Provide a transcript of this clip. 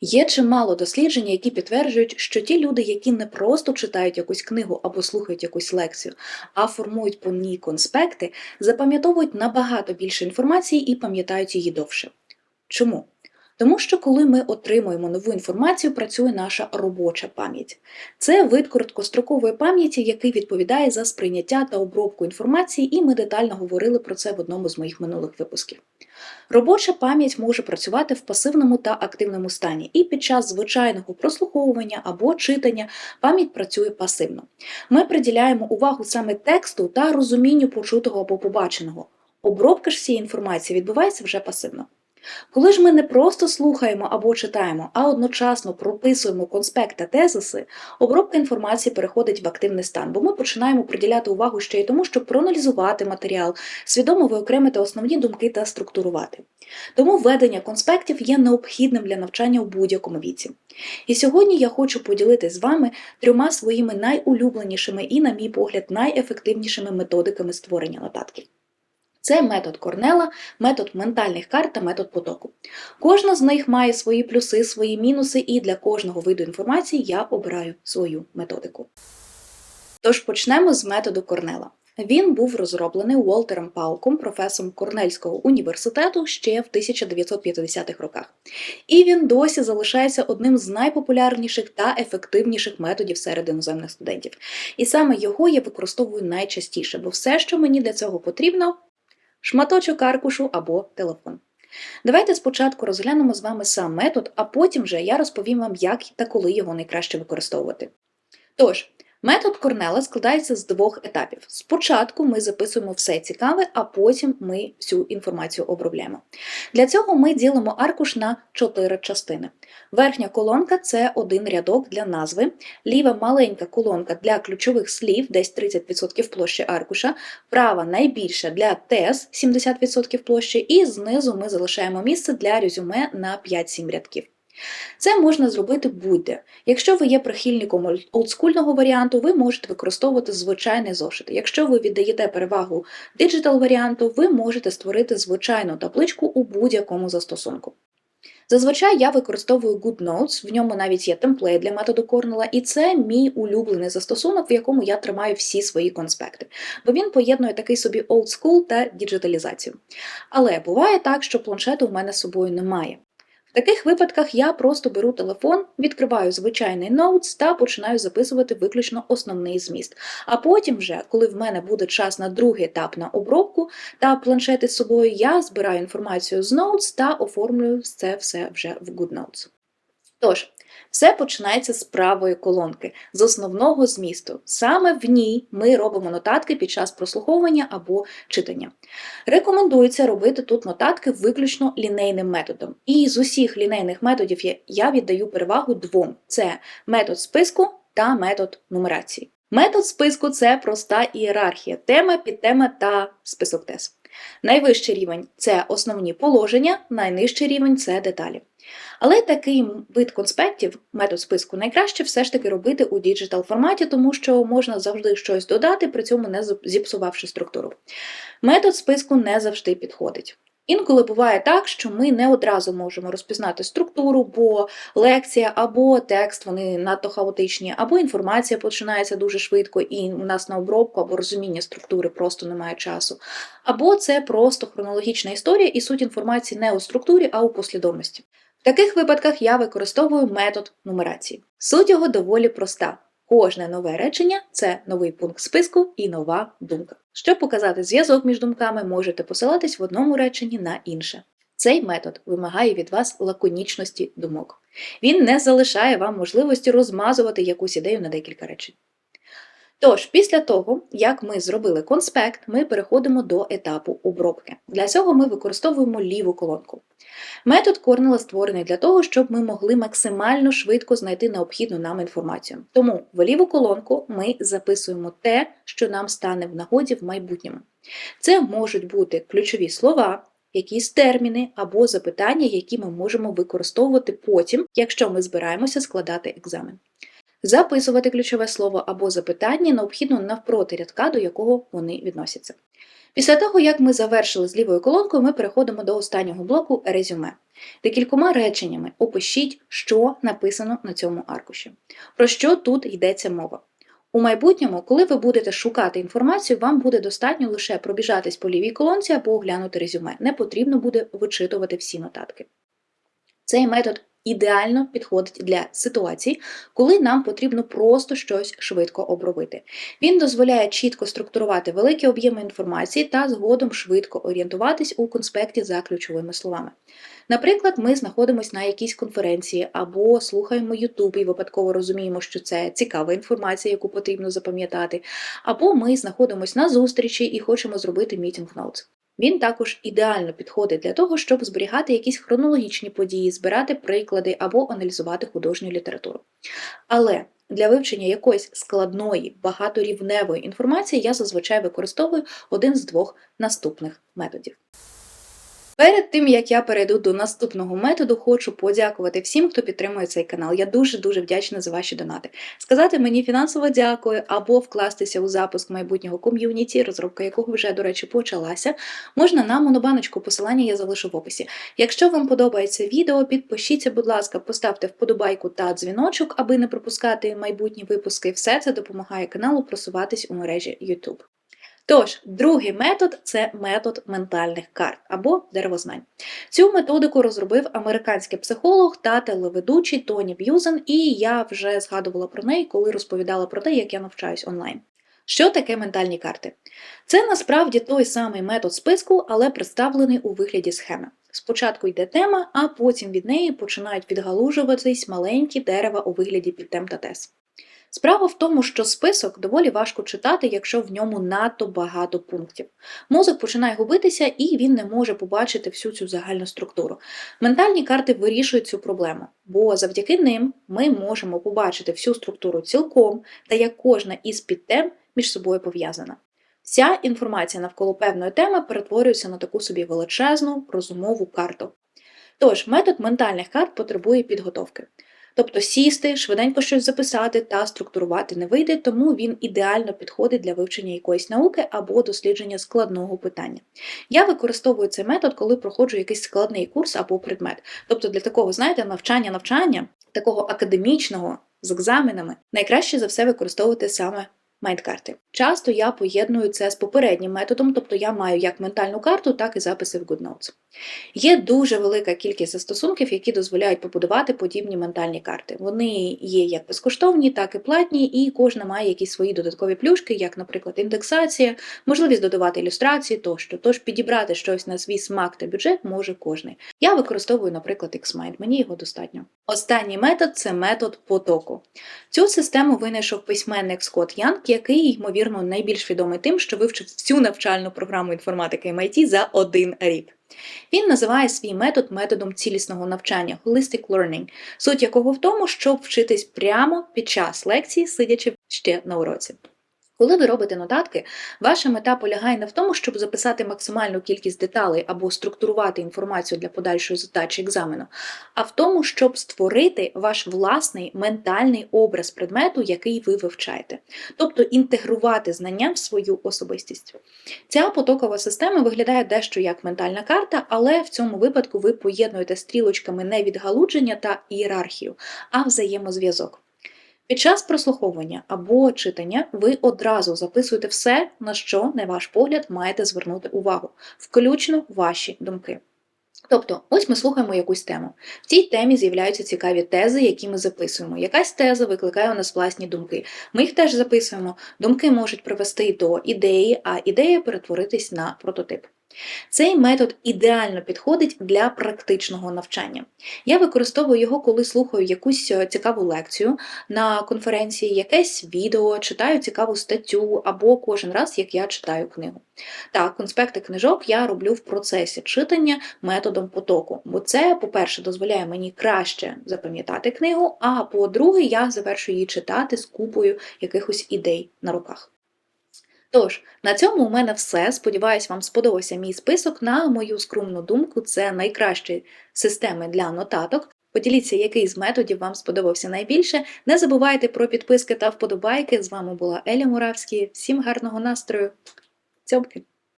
Є чимало досліджень, які підтверджують, що ті люди, які не просто читають якусь книгу або слухають якусь лекцію, а формують по ній конспекти, запам'ятовують набагато більше інформації і пам'ятають її довше. Чому? Тому що коли ми отримуємо нову інформацію, працює наша робоча пам'ять. Це вид короткострокової пам'яті, який відповідає за сприйняття та обробку інформації, і ми детально говорили про це в одному з моїх минулих випусків. Робоча пам'ять може працювати в пасивному та активному стані, і під час звичайного прослуховування або читання пам'ять працює пасивно. Ми приділяємо увагу саме тексту та розумінню почутого або побаченого. Обробка ж всієї інформації відбувається вже пасивно. Коли ж ми не просто слухаємо або читаємо, а одночасно прописуємо конспект та тезиси, обробка інформації переходить в активний стан, бо ми починаємо приділяти увагу ще й тому, щоб проаналізувати матеріал, свідомо виокремити основні думки та структурувати. Тому ведення конспектів є необхідним для навчання у будь-якому віці. І сьогодні я хочу поділитися з вами трьома своїми найулюбленішими і, на мій погляд, найефективнішими методиками створення нотатків. Це метод Корнела, метод ментальних карт та метод потоку. Кожна з них має свої плюси, свої мінуси, і для кожного виду інформації я обираю свою методику. Тож почнемо з методу Корнела. Він був розроблений Уолтером Пауком, професором Корнельського університету ще в 1950-х роках. І він досі залишається одним з найпопулярніших та ефективніших методів серед іноземних студентів. І саме його я використовую найчастіше, бо все, що мені для цього потрібно, шматочок аркушу або телефон. Давайте спочатку розглянемо з вами сам метод, а потім вже я розповім вам, як та коли його найкраще використовувати. Тож, метод Корнела складається з двох етапів. Спочатку ми записуємо все цікаве, а потім ми всю інформацію обробляємо. Для цього ми ділимо аркуш на чотири частини. Верхня колонка це один рядок для назви, ліва маленька колонка для ключових слів, десь 30% площі аркуша, права найбільша для тез 70% площі, і знизу ми залишаємо місце для резюме на 5-7 рядків. Це можна зробити будь-де. Якщо ви є прихильником олдскульного варіанту, ви можете використовувати звичайний зошит. Якщо ви віддаєте перевагу диджитал варіанту, ви можете створити звичайну табличку у будь-якому застосунку. Зазвичай я використовую GoodNotes, в ньому навіть є темплейт для методу Корнела, і це мій улюблений застосунок, в якому я тримаю всі свої конспекти, бо він поєднує такий собі old school та діджиталізацію. Але буває так, що планшету в мене з собою немає. Таких випадках я просто беру телефон, відкриваю звичайний Notes та починаю записувати виключно основний зміст. А потім, вже, коли в мене буде час на другий етап на обробку та планшети з собою, я збираю інформацію з Notes та оформлюю це все вже в GoodNotes. Тож, все починається з правої колонки, з основного змісту. Саме в ній ми робимо нотатки під час прослуховування або читання. Рекомендується робити тут нотатки виключно лінейним методом. І з усіх лінейних методів я віддаю перевагу двом: це метод списку та метод нумерації. Метод списку це проста ієрархія, тема, підтема та список тез. Найвищий рівень це основні положення, найнижчий рівень це деталі. Але такий вид конспектів, метод списку, найкраще все ж таки робити у діджитал форматі, тому що можна завжди щось додати, при цьому не зіпсувавши структуру. Метод списку не завжди підходить. Інколи буває так, що ми не одразу можемо розпізнати структуру, бо лекція або текст вони надто хаотичні, або інформація починається дуже швидко, і у нас на обробку або розуміння структури просто немає часу. Або це просто хронологічна історія, і суть інформації не у структурі, а у послідовності. Таких випадках я використовую метод нумерації. Суть його доволі проста. Кожне нове речення це новий пункт списку і нова думка. Щоб показати зв'язок між думками, можете посилатись в одному реченні на інше. Цей метод вимагає від вас лаконічності думок. Він не залишає вам можливості розмазувати якусь ідею на декілька речень. Тож, після того, як ми зробили конспект, ми переходимо до етапу обробки. Для цього ми використовуємо ліву колонку. Метод Корнела створений для того, щоб ми могли максимально швидко знайти необхідну нам інформацію. Тому в ліву колонку ми записуємо те, що нам стане в нагоді в майбутньому. Це можуть бути ключові слова, якісь терміни або запитання, які ми можемо використовувати потім, якщо ми збираємося складати екзамен. Записувати ключове слово або запитання необхідно навпроти рядка, до якого вони відносяться. Після того, як ми завершили з лівою колонкою, ми переходимо до останнього блоку резюме. Декількома реченнями опишіть, що написано на цьому аркуші. Про що тут йдеться мова? У майбутньому, коли ви будете шукати інформацію, вам буде достатньо лише пробіжатись по лівій колонці або оглянути резюме. Не потрібно буде вичитувати всі нотатки. Цей метод ідеально підходить для ситуацій, коли нам потрібно просто щось швидко обробити. Він дозволяє чітко структурувати великі об'єми інформації та згодом швидко орієнтуватись у конспекті за ключовими словами. Наприклад, ми знаходимося на якійсь конференції або слухаємо YouTube і випадково розуміємо, що це цікава інформація, яку потрібно запам'ятати, або ми знаходимося на зустрічі і хочемо зробити meeting notes. Він також ідеально підходить для того, щоб зберігати якісь хронологічні події, збирати приклади або аналізувати художню літературу. Але для вивчення якоїсь складної, багаторівневої інформації я зазвичай використовую один з двох наступних методів. Перед тим як я перейду до наступного методу, хочу подякувати всім, хто підтримує цей канал. Я дуже дуже вдячна за ваші донати. Сказати мені фінансово дякую або вкластися у запуск майбутнього ком'юніті, розробка якого вже, до речі, почалася. Можна на монобаночку, посилання я залишу в описі. Якщо вам подобається відео, підпишіться, будь ласка, поставте вподобайку та дзвіночок, аби не пропускати майбутні випуски. Все це допомагає каналу просуватись у мережі YouTube. Тож, другий метод це метод ментальних карт або деревознань. Цю методику розробив американський психолог та телеведучий Тоні Б'юзен, і я вже згадувала про неї, коли розповідала про те, як я навчаюсь онлайн. Що таке ментальні карти? Це насправді той самий метод списку, але представлений у вигляді схеми. Спочатку йде тема, а потім від неї починають відгалужуватись маленькі дерева у вигляді підтем та тез. Справа в тому, що список доволі важко читати, якщо в ньому надто багато пунктів. Мозок починає губитися і він не може побачити всю цю загальну структуру. Ментальні карти вирішують цю проблему, бо завдяки ним ми можемо побачити всю структуру цілком та як кожна із підтем між собою пов'язана. Вся інформація навколо певної теми перетворюється на таку собі величезну розумову карту. Тож, метод ментальних карт потребує підготовки. Тобто сісти, швиденько щось записати та структурувати не вийде, тому він ідеально підходить для вивчення якоїсь науки або дослідження складного питання. Я використовую цей метод, коли проходжу якийсь складний курс або предмет. Тобто для такого, знаєте, навчання-навчання, такого академічного з екзаменами, найкраще за все використовувати саме майндкарти. Часто я поєдную це з попереднім методом, тобто я маю як ментальну карту, так і записи в GoodNotes. Є дуже велика кількість застосунків, які дозволяють побудувати подібні ментальні карти. Вони є як безкоштовні, так і платні, і кожна має якісь свої додаткові плюшки, як, наприклад, індексація, можливість додавати ілюстрації тощо. Тож підібрати щось на свій смак та бюджет може кожний. Я використовую, наприклад, Xmind, мені його достатньо. Останній метод це метод потоку. Цю систему винайшов письменник Скотт Янг, який, ймовірно, найбільш відомий тим, що вивчив всю навчальну програму інформатики MIT за один рік. Він називає свій метод методом цілісного навчання Holistic Learning, суть якого в тому, щоб вчитись прямо під час лекції, сидячи ще на уроці. Коли ви робите нотатки, ваша мета полягає не в тому, щоб записати максимальну кількість деталей або структурувати інформацію для подальшої задачі екзамену, а в тому, щоб створити ваш власний ментальний образ предмету, який ви вивчаєте, тобто інтегрувати знання в свою особистість. Ця потокова система виглядає дещо як ментальна карта, але в цьому випадку ви поєднуєте стрілочками не відгалудження та ієрархію, а взаємозв'язок. Під час прослуховування або читання ви одразу записуєте все, на що, на ваш погляд, маєте звернути увагу, включно ваші думки. Тобто, ось ми слухаємо якусь тему. В цій темі з'являються цікаві тези, які ми записуємо. Якась теза викликає у нас власні думки. Ми їх теж записуємо. Думки можуть привести до ідеї, а ідея перетворитись на прототип. Цей метод ідеально підходить для практичного навчання. Я використовую його, коли слухаю якусь е, цікаву лекцію на конференції, якесь відео, читаю цікаву статтю або кожен раз, як я читаю книгу. Так, конспекти книжок я роблю в процесі читання методом потоку, бо це, по-перше, дозволяє мені краще запам'ятати книгу, а по-друге, я завершую її читати з купою якихось ідей на руках. Тож, на цьому у мене все. Сподіваюсь, вам сподобався мій список. На мою скромну думку, це найкращі системи для нотаток. Поділіться, який з методів вам сподобався найбільше. Не забувайте про підписки та вподобайки. З вами була Еля Муравський. Всім гарного настрою. Цьомки!